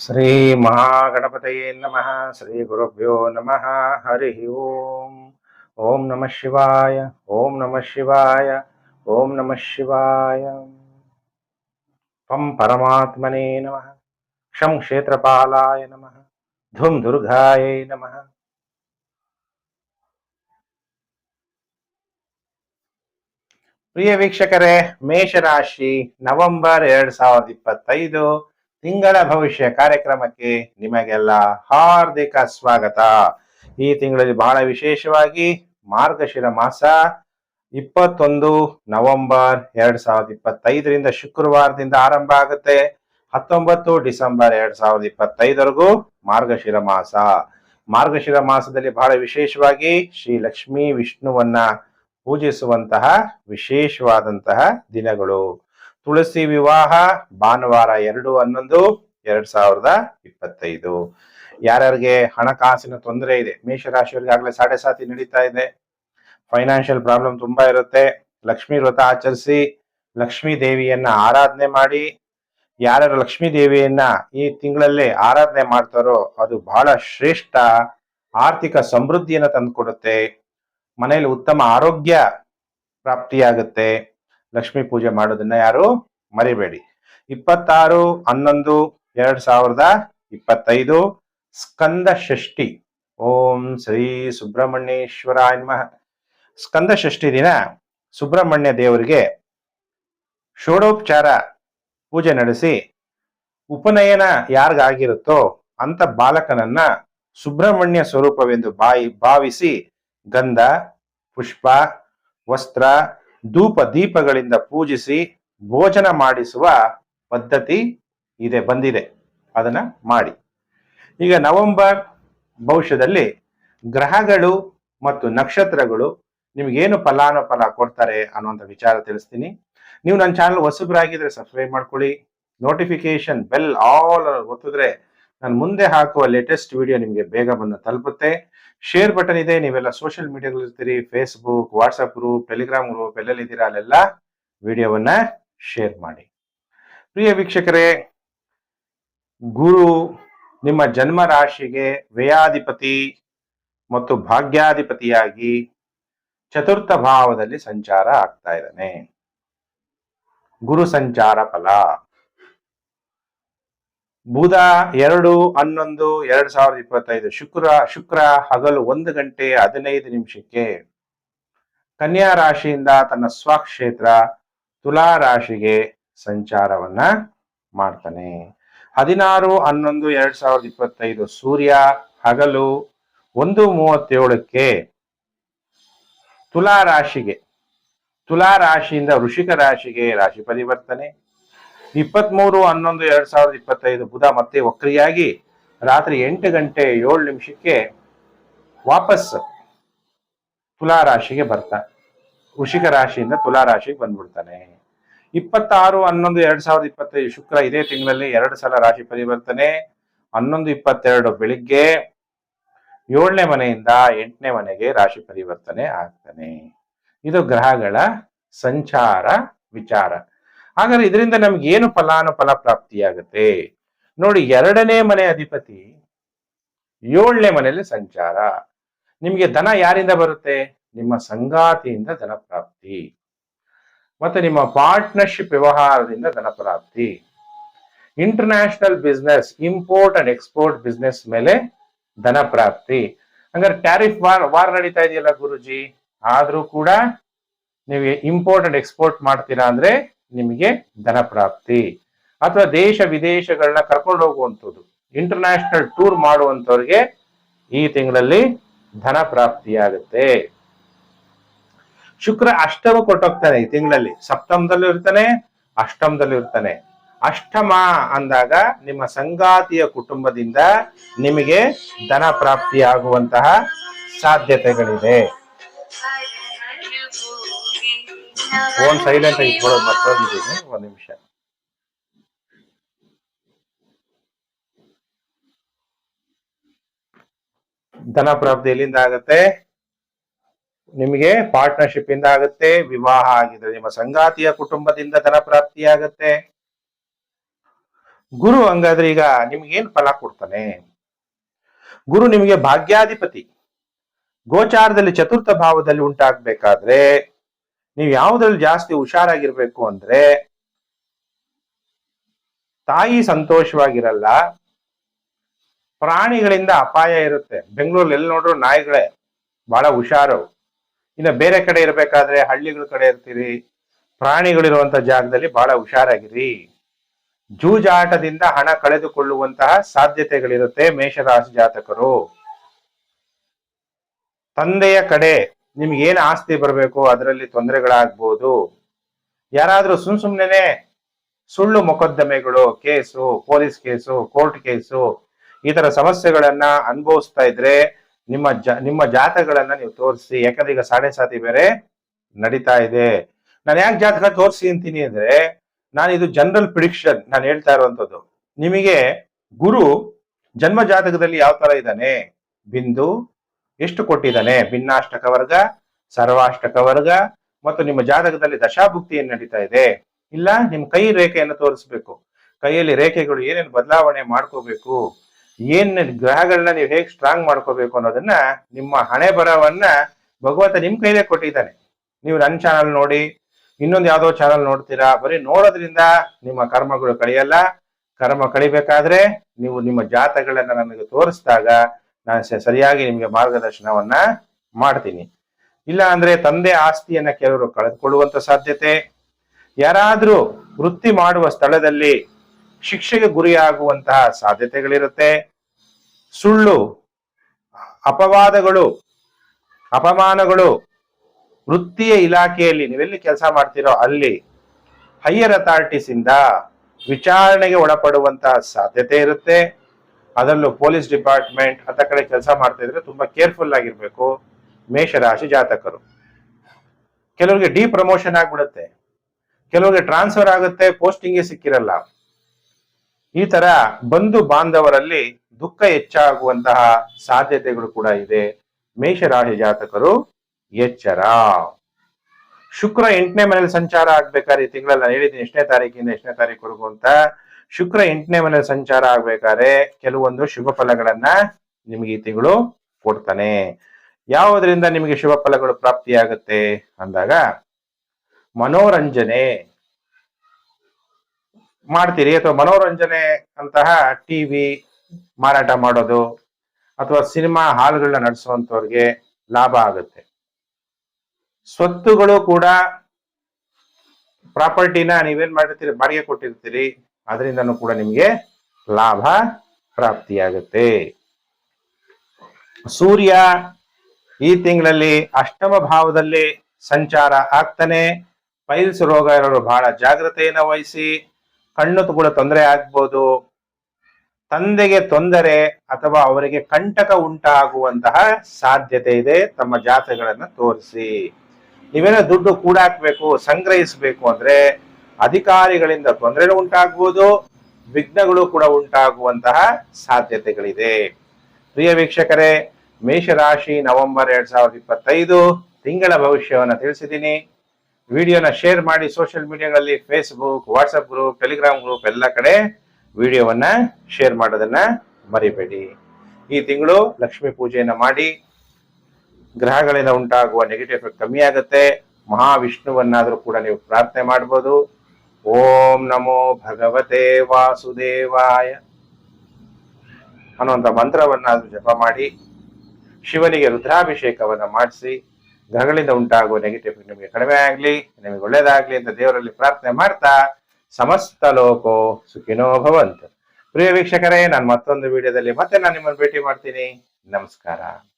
ಶ್ರೀ ಮಹಾಗಣಪತಯೇ ನಮಃ ಶ್ರೀ ಗುರುಭ್ಯೋ ನಮಃ ಹರಿ ಓಂ ಓಂ ನಮಃ ಶಿವಾಯ ಓಂ ನಮಃ ಶಿವಾಯ ಓಂ ನಮಃ ಶಿವಾಯ ಪಂ ಪರಮಾತ್ಮನೇ ನಮಃ ಕ್ಷಂ ಕ್ಷೇತ್ರಪಾಲಾಯ ನಮಃ ಧುಂ ದುರ್ಗಾಯೈ ನಮಃ ಪ್ರಿಯ ವೀಕ್ಷಕರೇ ಮೇಷರಾಶಿ ನವೆಂಬರ್ ಎರಡ್ ಸಾವಿರದ ಇಪ್ಪತ್ತೈದು ತಿಂಗಳ ಭವಿಷ್ಯ ಕಾರ್ಯಕ್ರಮಕ್ಕೆ ನಿಮಗೆಲ್ಲ ಹಾರ್ದಿಕ ಸ್ವಾಗತ. ಈ ತಿಂಗಳಲ್ಲಿ ಬಹಳ ವಿಶೇಷವಾಗಿ ಮಾರ್ಗಶಿರ ಮಾಸ ಇಪ್ಪತ್ತೊಂದು ನವೆಂಬರ್ ಎರಡ್ ಸಾವಿರದ ಇಪ್ಪತ್ತೈದರಿಂದ ಶುಕ್ರವಾರದಿಂದ ಆರಂಭ ಆಗುತ್ತೆ. ಹತ್ತೊಂಬತ್ತು ಡಿಸೆಂಬರ್ ಎರಡ್ ಸಾವಿರದ ಇಪ್ಪತ್ತೈದರೆಗೂ ಮಾರ್ಗಶಿರ ಮಾಸ. ಮಾರ್ಗಶಿರ ಮಾಸದಲ್ಲಿ ಬಹಳ ವಿಶೇಷವಾಗಿ ಶ್ರೀ ಲಕ್ಷ್ಮೀ ವಿಷ್ಣುವನ್ನ ಪೂಜಿಸುವಂತಹ ವಿಶೇಷವಾದಂತಹ ದಿನಗಳು. ತುಳಸಿ ವಿವಾಹ ಭಾನುವಾರ ಎರಡು ಹನ್ನೊಂದು, ಎರಡ್ ಸಾವಿರದ ಇಪ್ಪತ್ತೈದು. ಯಾರ್ಯಾರಿಗೆ ಹಣಕಾಸಿನ ತೊಂದರೆ ಇದೆ ಮೇಷರಾಶಿಯವರಿಗೆ ಆಗ್ಲೇ ಸಾಡೆ ಸಾತಿ ನಡೀತಾ ಇದೆ. ಫೈನಾನ್ಷಿಯಲ್ ಪ್ರಾಬ್ಲಮ್ ತುಂಬಾ ಇರುತ್ತೆ. ಲಕ್ಷ್ಮೀ ವ್ರತ ಆಚರಿಸಿ, ಲಕ್ಷ್ಮೀ ದೇವಿಯನ್ನ ಆರಾಧನೆ ಮಾಡಿ. ಯಾರ್ಯಾರು ಲಕ್ಷ್ಮೀ ದೇವಿಯನ್ನ ಈ ತಿಂಗಳಲ್ಲಿ ಆರಾಧನೆ ಮಾಡ್ತಾರೋ, ಅದು ಬಹಳ ಶ್ರೇಷ್ಠ ಆರ್ಥಿಕ ಸಮೃದ್ಧಿಯನ್ನ ತಂದುಕೊಡುತ್ತೆ. ಮನೆಯಲ್ಲಿ ಉತ್ತಮ ಆರೋಗ್ಯ ಪ್ರಾಪ್ತಿಯಾಗುತ್ತೆ. ಲಕ್ಷ್ಮೀ ಪೂಜೆ ಮಾಡೋದನ್ನ ಯಾರು? ಮರಿಬೇಡಿ. ಇಪ್ಪತ್ತಾರು, ಹನ್ನೊಂದು, ಎರಡ್ ಸಾವಿರದ ಇಪ್ಪತ್ತೈದು, ಸ್ಕಂದ ಷಷ್ಠಿ. ಓಂ ಶ್ರೀ ಸುಬ್ರಹ್ಮಣ್ಯೇಶ್ವರ ನಮಃ. ಸ್ಕಂದ ಷಷ್ಠಿ ದಿನ ಸುಬ್ರಹ್ಮಣ್ಯ ದೇವರಿಗೆ ಷೋಡೋಪಚಾರ ಪೂಜೆ ನಡೆಸಿ ಉಪನಯನ ಯಾರಿಗಾಗಿರುತ್ತೋ ಅಂತ ಬಾಲಕನನ್ನ ಸುಬ್ರಹ್ಮಣ್ಯ ಸ್ವರೂಪವೆಂದು ಬಾಯಿ ಭಾವಿಸಿ ಗಂಧ, ಪುಷ್ಪ, ವಸ್ತ್ರ ಧೂಪ ದೀಪಗಳಿಂದ ಪೂಜಿಸಿ ಭೋಜನ ಮಾಡಿಸುವ ಪದ್ಧತಿ ಇದೆ, ಬಂದಿದೆ. ಅದನ್ನ ಮಾಡಿ. ಈಗ ನವೆಂಬರ್ ಭವಿಷ್ಯದಲ್ಲಿ ಗ್ರಹಗಳು ಮತ್ತು ನಕ್ಷತ್ರಗಳು ನಿಮ್ಗೇನು ಫಲಾನುಫಲ ಕೊಡ್ತಾರೆ ಅನ್ನುವಂಥ ವಿಚಾರ ತಿಳಿಸ್ತೀನಿ. ನೀವು ನನ್ನ ಚಾನಲ್ ಹೊಸಬ್ರಾಗಿದ್ರೆ ಸಬ್ಸ್ಕ್ರೈಬ್ ಮಾಡ್ಕೊಳ್ಳಿ. ನೋಟಿಫಿಕೇಶನ್ ಬೆಲ್ ಆಲ್ ಒತ್ತಿದ್ರೆ ನಾನು ಮುಂದೆ ಹಾಕುವ ಲೇಟೆಸ್ಟ್ ವಿಡಿಯೋ ನಿಮಗೆ ಬೇಗ ಬಂದು ತಲುಪುತ್ತೆ. ಶೇರ್ ಬಟನ್ ಇದೆ, ನೀವೆಲ್ಲ social ಮೀಡಿಯಾಗಳಿರ್ತೀರಿ Facebook WhatsApp group Telegram group ಎಲ್ಲೆಲ್ಲಿದ್ದೀರಾ ಅಲ್ಲೆಲ್ಲ ವಿಡಿಯೋವನ್ನ ಶೇರ್ ಮಾಡಿ. ಪ್ರಿಯ ವೀಕ್ಷಕರೇ, ಗುರು ನಿಮ್ಮ ಜನ್ಮ ರಾಶಿಗೆ ವ್ಯಯಾಧಿಪತಿ ಮತ್ತು ಭಾಗ್ಯಾಧಿಪತಿಯಾಗಿ ಚತುರ್ಥ ಭಾವದಲ್ಲಿ ಸಂಚಾರ ಆಗ್ತಾ ಇದ್ದಾನೆ. ಗುರು ಸಂಚಾರ ಫಲ. ಬುಧ ಎರಡು, ಹನ್ನೊಂದು, ಎರಡ್ ಸಾವಿರದ ಇಪ್ಪತ್ತೈದು. ಶುಕ್ರ ಶುಕ್ರ ಹಗಲು ಒಂದು ಗಂಟೆ ಹದಿನೈದು ನಿಮಿಷಕ್ಕೆ. ಕನ್ಯಾ ರಾಶಿಯಿಂದ ತನ್ನ ಸ್ವಕ್ಷೇತ್ರ ತುಲಾ ರಾಶಿಗೆ ಸಂಚಾರವನ್ನ ಮಾಡ್ತಾನೆ. ಹದಿನಾರು, ಹನ್ನೊಂದು, ಎರಡ್ ಸಾವಿರದ ಇಪ್ಪತ್ತೈದು. ಸೂರ್ಯ ಹಗಲು ಒಂದು ಮೂವತ್ತೇಳಕ್ಕೆ ತುಲಾ ರಾಶಿಗೆ, ತುಲಾ ರಾಶಿಯಿಂದ ವೃಷಿಕ ರಾಶಿಗೆ ರಾಶಿ ಪರಿವರ್ತನೆ. ಇಪ್ಪತ್ಮೂರು, ಹನ್ನೊಂದು, ಎರಡ್ ಸಾವಿರದ ಇಪ್ಪತ್ತೈದು ಬುಧ ಮತ್ತೆ ವಕ್ರಿಯಾಗಿ ರಾತ್ರಿ ಎಂಟು ಗಂಟೆ ಏಳು ನಿಮಿಷಕ್ಕೆ ವಾಪಸ್ ತುಲಾ ರಾಶಿಗೆ ಬರ್ತಾನೆ ವೃಷಿಕ ರಾಶಿಯಿಂದ ತುಲಾ ರಾಶಿಗೆ ಬಂದ್ಬಿಡ್ತಾನೆ. ಇಪ್ಪತ್ತಾರು, ಹನ್ನೊಂದು, ಎರಡ್ ಸಾವಿರದ ಇಪ್ಪತ್ತೈದು ಶುಕ್ರ ಇದೇ ತಿಂಗಳಲ್ಲಿ ಎರಡು ಸಲ ರಾಶಿ ಪರಿವರ್ತನೆ, ಹನ್ನೊಂದು, ಇಪ್ಪತ್ತೆರಡು ಬೆಳಿಗ್ಗೆ ಏಳನೇ ಮನೆಯಿಂದ ಎಂಟನೇ ಮನೆಗೆ ರಾಶಿ ಪರಿವರ್ತನೆ ಆಗ್ತಾನೆ. ಇದು ಗ್ರಹಗಳ ಸಂಚಾರ ವಿಚಾರ. ಹಾಗಾದ್ರೆ ಇದರಿಂದ ನಮ್ಗೆ ಏನು ಫಲಾನುಫಲ ಪ್ರಾಪ್ತಿಯಾಗುತ್ತೆ? ನೋಡಿ, ಎರಡನೇ ಮನೆ ಅಧಿಪತಿ, ಏಳನೇ ಮನೆಯಲ್ಲಿ ಸಂಚಾರ. ನಿಮ್ಗೆ ಧನ ಯಾರಿಂದ ಬರುತ್ತೆ? ನಿಮ್ಮ ಸಂಗಾತಿಯಿಂದ ಧನ ಪ್ರಾಪ್ತಿ. ಮತ್ತೆ ನಿಮ್ಮ ಪಾರ್ಟ್ನರ್ಶಿಪ್ ವ್ಯವಹಾರದಿಂದ ಧನ ಪ್ರಾಪ್ತಿ. International business import and export business ಮೇಲೆ ಧನ ಪ್ರಾಪ್ತಿ. ಹಂಗಾರೆ ಟ್ಯಾರಿಫ್ ವಾರ್ ವಾರ್ ನಡೀತಾ ಇದೆಯಲ್ಲ ಗುರುಜಿ? ಆದ್ರೂ ಕೂಡ ನೀವು ಇಂಪೋರ್ಟ್ ಅಂಡ್ ಎಕ್ಸ್ಪೋರ್ಟ್ ಮಾಡ್ತೀರಾ ಅಂದ್ರೆ ನಿಮಗೆ ಧನ ಪ್ರಾಪ್ತಿ. ಅಥವಾ ದೇಶ ವಿದೇಶಗಳನ್ನ ಕರ್ಕೊಂಡು ಹೋಗುವಂಥದ್ದು. ಇಂಟರ್ನ್ಯಾಷನಲ್ ಟೂರ್ ಮಾಡುವಂಥವ್ರಿಗೆ ಈ ತಿಂಗಳಲ್ಲಿ ಧನ ಪ್ರಾಪ್ತಿಯಾಗುತ್ತೆ ಶುಕ್ರ ಅಷ್ಟಮ ಕೊಟ್ಟೋಗ್ತಾನೆ ಈ ತಿಂಗಳಲ್ಲಿ. ಸಪ್ತಮದಲ್ಲೂ ಇರ್ತಾನೆ, ಅಷ್ಟಮದಲ್ಲೂ ಇರ್ತಾನೆ. ಅಷ್ಟಮ ಅಂದಾಗ ನಿಮ್ಮ ಸಂಗಾತಿಯ ಕುಟುಂಬದಿಂದ ನಿಮಗೆ ಧನ ಪ್ರಾಪ್ತಿಯಾಗುವಂತಹ ಸಾಧ್ಯತೆಗಳಿದೆ ಫೋನ್ ಸೈಲೆಂಟ್ ಆಗಿ ಇಟ್ಕೊಳ್ಳೋದು ಒಂದ್ ನಿಮಿಷ. ಧನ ಪ್ರಾಪ್ತಿ ಎಲ್ಲಿಂದ ಆಗತ್ತೆ? ನಿಮಗೆ ಪಾರ್ಟ್ನರ್ಶಿಪ್ ಇಂದ ಆಗುತ್ತೆ, ವಿವಾಹ ಆಗಿದ್ರೆ ನಿಮ್ಮ ಸಂಗಾತಿಯ ಕುಟುಂಬದಿಂದ ಧನ ಪ್ರಾಪ್ತಿ ಆಗತ್ತೆ. ಗುರು ಹಂಗಾದ್ರೆ ಈಗ ನಿಮ್ಗೆ ಏನ್ ಫಲ ಕೊಡ್ತಾನೆ? ಗುರು ನಿಮಗೆ ಭಾಗ್ಯಾಧಿಪತಿ. ಗೋಚಾರದಲ್ಲಿ ಚತುರ್ಥ ಭಾವದಲ್ಲಿ ಉಂಟಾಗ್ಬೇಕಾದ್ರೆ ನೀವು ಯಾವುದ್ರಲ್ಲಿ ಜಾಸ್ತಿ ಹುಷಾರಾಗಿರ್ಬೇಕು ಅಂದ್ರೆ ತಾಯಿ ಸಂತೋಷವಾಗಿರಲ್ಲ, ಪ್ರಾಣಿಗಳಿಂದ ಅಪಾಯ ಇರುತ್ತೆ. ಬೆಂಗಳೂರಲ್ಲಿ ಎಲ್ಲಿ ನೋಡ್ರು ನಾಯಿಗಳೇ ಬಹಳ ಹುಷಾರು. ಇನ್ನು ಬೇರೆ ಕಡೆ ಇರಬೇಕಾದ್ರೆ ಹಳ್ಳಿಗಳ ಕಡೆ ಇರ್ತೀರಿ ಪ್ರಾಣಿಗಳಿರುವಂತ ಜಾಗದಲ್ಲಿ ಬಹಳ ಹುಷಾರಾಗಿರಿ. ಜೂಜಾಟದಿಂದ ಹಣ ಕಳೆದುಕೊಳ್ಳುವಂತಹ ಸಾಧ್ಯತೆಗಳಿರುತ್ತೆ ಮೇಷರಾಶಿ ಜಾತಕರು. ತಂದೆಯ ಕಡೆ ನಿಮ್ಗೆ ಏನ್ ಆಸ್ತಿ ಬರಬೇಕು? ಅದರಲ್ಲಿ ತೊಂದರೆಗಳಾಗ್ಬೋದು. ಯಾರಾದ್ರೂ ಸುಮ್ ಸುಮ್ನೆ ಸುಳ್ಳು ಮೊಕದ್ದಮೆಗಳು, case, police case, court case, ಈ ತರ ಸಮಸ್ಯೆಗಳನ್ನ ಅನುಭವಿಸ್ತಾ ಇದ್ರೆ ನಿಮ್ಮ ಜ, ನಿಮ್ಮ ಜಾತಕಗಳನ್ನ ನೀವು ತೋರಿಸಿ, ಯಾಕಂದ್ರೆ ಈಗ ಸಾಡೆ ಸಾತಿ ಬೇರೆ ನಡೀತಾ ಇದೆ. ನಾನು ಯಾಕೆ ಜಾತಕ ತೋರಿಸಿ ಅಂತೀನಿ ಅಂದ್ರೆ, ನಾನು ಇದು ಜನರಲ್ ಪ್ರಿಡಿಕ್ಷನ್ ನಾನು ಹೇಳ್ತಾ ಇರುವಂತದ್ದು ನಿಮಗೆ ಗುರು ಜನ್ಮ ಜಾತಕದಲ್ಲಿ ಯಾವ ತರ ಇದ್ದಾನೆ? ಬಿಂದು ಎಷ್ಟು ಕೊಟ್ಟಿದ್ದಾನೆ? ಭಿನ್ನಾಷ್ಟಕ ವರ್ಗ, ಸರ್ವಾಷ್ಟಕ ವರ್ಗ ಮತ್ತು ನಿಮ್ಮ ಜಾತಕದಲ್ಲಿ ದಶಾಭುಕ್ತಿ ಏನ್ ನಡೀತಾ ಇದೆ. ಇಲ್ಲ ನಿಮ್ ಕೈ ರೇಖೆಯನ್ನು ತೋರಿಸ್ಬೇಕು. ಕೈಯಲ್ಲಿ ರೇಖೆಗಳು ಏನೇನು ಬದಲಾವಣೆ ಮಾಡ್ಕೋಬೇಕು? ಏನ್ ಗ್ರಹಗಳನ್ನ ನೀವು ಹೇಗೆ ಸ್ಟ್ರಾಂಗ್ ಮಾಡ್ಕೋಬೇಕು ಅನ್ನೋದನ್ನ ನಿಮ್ಮ ಹಣೆ ಬರವನ್ನ ಭಗವಂತ ನಿಮ್ ಕೈಲೇ ಕೊಟ್ಟಿದ್ದಾನೆ. ನೀವು ನನ್ನ ಚಾನಲ್ ನೋಡಿ, ಇನ್ನೊಂದು ಯಾವ್ದೋ ಚಾನಲ್ ನೋಡ್ತೀರಾ? ಬರೀ ನೋಡೋದ್ರಿಂದ ನಿಮ್ಮ ಕರ್ಮಗಳು ಕಳೆಯಲ್ಲ. ಕರ್ಮ ಕಳಿಬೇಕಾದ್ರೆ ನೀವು ನಿಮ್ಮ ಜಾತಗಳನ್ನ ನನಗೆ ತೋರಿಸಿದಾಗ ನಾನು ಸರಿಯಾಗಿ ನಿಮಗೆ ಮಾರ್ಗದರ್ಶನವನ್ನ ಮಾಡ್ತೀನಿ. ಇಲ್ಲ ಅಂದ್ರೆ ತಂದೆ ಆಸ್ತಿಯನ್ನ ಕೆಲವರು ಕಳೆದುಕೊಳ್ಳುವಂತ ಸಾಧ್ಯತೆ. ಯಾರಾದ್ರೂ ವೃತ್ತಿ ಮಾಡುವ ಸ್ಥಳದಲ್ಲಿ ಶಿಕ್ಷೆಗೆ ಗುರಿಯಾಗುವಂತಹ ಸಾಧ್ಯತೆಗಳಿರುತ್ತೆ. ಸುಳ್ಳು, ಅಪವಾದಗಳು, ಅಪಮಾನಗಳು ವೃತ್ತಿಯ ಇಲಾಖೆಯಲ್ಲಿ ನೀವೆಲ್ಲಿ ಕೆಲಸ ಮಾಡ್ತೀರೋ ಅಲ್ಲಿ ಹೈಯರ್ ಅಥಾರಿಟೀಸ್ ಇಂದ ವಿಚಾರಣೆಗೆ ಒಳಪಡುವಂತಹ ಸಾಧ್ಯತೆ ಇರುತ್ತೆ. ಅದರಲ್ಲೂ ಪೊಲೀಸ್ ಡಿಪಾರ್ಟ್ಮೆಂಟ್ ಅಂತ ಕಡೆ ಕೆಲಸ ಮಾಡ್ತಾ ಇದ್ರೆ ತುಂಬಾ ಕೇರ್ಫುಲ್ ಆಗಿರ್ಬೇಕು ಮೇಷರಾಶಿ ಜಾತಕರು. ಕೆಲವರಿಗೆ ಡಿ ಪ್ರಮೋಷನ್ ಆಗ್ಬಿಡುತ್ತೆ. ಕೆಲವರಿಗೆ ಟ್ರಾನ್ಸ್ಫರ್ ಆಗುತ್ತೆ, ಪೋಸ್ಟಿಂಗ್ ಸಿಕ್ಕಿರಲ್ಲ. ಈ ತರ ಬಂಧು ಬಾಂಧವರಲ್ಲಿ ದುಃಖ ಹೆಚ್ಚಾಗುವಂತಹ ಸಾಧ್ಯತೆಗಳು ಕೂಡ ಇದೆ. ಮೇಷರಾಶಿ ಜಾತಕರು, ಎಚ್ಚರ. ಶುಕ್ರ ಎಂಟನೇ ಮನೇಲಿ ಸಂಚಾರ ಆಗ್ಬೇಕಾದ್ರೆ ಈ ತಿಂಗಳಲ್ಲಿ ನಾನು ಹೇಳಿದ್ದೀನಿ, ಎಷ್ಟನೇ ತಾರೀಕಿಂದ ಎಷ್ಟನೇ ತಾರೀಕುವರೆಗೂ ಅಂತ. ಶುಕ್ರ ಎಂಟನೇ ಮನೆ ಸಂಚಾರ ಆಗ್ಬೇಕಾದ್ರೆ ಕೆಲವೊಂದು ಶುಭ ಫಲಗಳನ್ನ ನಿಮಗೆ ಈ ತಿಂಗಳು ಕೊಡ್ತಾನೆ. ಯಾವುದರಿಂದ ನಿಮಗೆ ಶುಭ ಫಲಗಳು ಪ್ರಾಪ್ತಿಯಾಗುತ್ತೆ ಅಂದಾಗ ಮನೋರಂಜನೆ. ಮಾಡ್ತೀರಿ ಅಥವಾ ಮನೋರಂಜನೆ ಅಂತಹ ಟಿವಿ ಮಾರಾಟ ಮಾಡೋದು ಅಥವಾ ಸಿನಿಮಾ ಹಾಲ್ಗಳನ್ನ ನಡೆಸುವಂತವ್ರಿಗೆ ಲಾಭ ಆಗುತ್ತೆ. ಸ್ವತ್ತುಗಳು ಕೂಡ ಪ್ರಾಪರ್ಟಿನ ನೀವೇನ್ ಮಾಡಿರ್ತೀರಿ, ಬಾಡಿಗೆ ಕೊಟ್ಟಿರ್ತೀರಿ ಅದರಿಂದನೂ ಕೂಡ ನಿಮಗೆ ಲಾಭ ಪ್ರಾಪ್ತಿಯಾಗುತ್ತೆ. ಸೂರ್ಯ ಈ ತಿಂಗಳಲ್ಲಿ ಅಷ್ಟಮ ಭಾವದಲ್ಲಿ ಸಂಚಾರ ಆಗ್ತಾನೆ. ಪೈಲ್ಸ್ ರೋಗ ಇರೋರು ಬಹಳ ಜಾಗ್ರತೆಯನ್ನು ವಹಿಸಿ, ಕಣ್ಣು ಕೂಡ ತೊಂದರೆ ಆಗ್ಬೋದು. ತಂದೆಗೆ ತೊಂದರೆ ಅಥವಾ ಅವರಿಗೆ ಕಂಟಕ ಉಂಟಾಗುವಂತಹ ಸಾಧ್ಯತೆ ಇದೆ. ತಮ್ಮ ಜಾತಗಳನ್ನ ತೋರಿಸಿ. ನೀವೇನೋ ದುಡ್ಡು ಕೂಡಾಕ್ಬೇಕು, ಸಂಗ್ರಹಿಸಬೇಕು ಅಂದ್ರೆ ಅಧಿಕಾರಿಗಳಿಂದ ತೊಂದರೆ ಉಂಟಾಗುವುದು, ವಿಘ್ನಗಳು ಕೂಡ ಉಂಟಾಗುವಂತಹ ಸಾಧ್ಯತೆಗಳಿದೆ. ಪ್ರಿಯ ವೀಕ್ಷಕರೇ, ಮೇಷರಾಶಿ ನವೆಂಬರ್ ಎರಡ್ ಸಾವಿರದ ಇಪ್ಪತ್ತೈದು ತಿಂಗಳ ಭವಿಷ್ಯವನ್ನು ತಿಳಿಸಿದ್ದೀನಿ. ವಿಡಿಯೋನ ಶೇರ್ ಮಾಡಿ social ಮೀಡಿಯಾಗಳಲ್ಲಿ Facebook WhatsApp group Telegram group ಎಲ್ಲ ಕಡೆ ವಿಡಿಯೋವನ್ನ ಶೇರ್ ಮಾಡೋದನ್ನ ಮರಿಬೇಡಿ. ಈ ತಿಂಗಳು ಲಕ್ಷ್ಮೀ ಪೂಜೆಯನ್ನು ಮಾಡಿ ಗ್ರಹಗಳಿಂದ ಉಂಟಾಗುವ ನೆಗೆಟಿವ್ ಎಫೆಕ್ಟ್ ಕಮ್ಮಿ ಆಗುತ್ತೆ ಮಹಾವಿಷ್ಣುವನ್ನಾದರೂ ಕೂಡ ನೀವು ಪ್ರಾರ್ಥನೆ ಮಾಡ್ಬೋದು. ಓಂ ನಮೋ ಭಗವತೆ ವಾಸುದೇವಾಯ. ಅನ್ನುವಂಥ ಮಂತ್ರವನ್ನು ಜಪ ಮಾಡಿ, ಶಿವನಿಗೆ ರುದ್ರಾಭಿಷೇಕವನ್ನು ಮಾಡಿಸಿ ಗ್ರಹಗಳಿಂದ ಉಂಟಾಗುವ ನೆಗೆಟಿವ್ ನಿಮಗೆ ಕಡಿಮೆ ಆಗಲಿ, ನಿಮಗೆ ಒಳ್ಳೇದಾಗ್ಲಿ ಅಂತ ದೇವರಲ್ಲಿ ಪ್ರಾರ್ಥನೆ ಮಾಡ್ತಾ, ಸಮಸ್ತ ಲೋಕೋ ಸುಖಿನೋ ಭವಂತ. ಪ್ರಿಯ ವೀಕ್ಷಕರೇ, ನಾನು ಮತ್ತೊಂದು ವಿಡಿಯೋದಲ್ಲಿ ಮತ್ತೆ ನಾನು ನಿಮ್ಮನ್ನು ಭೇಟಿ ಮಾಡ್ತೀನಿ. ನಮಸ್ಕಾರ.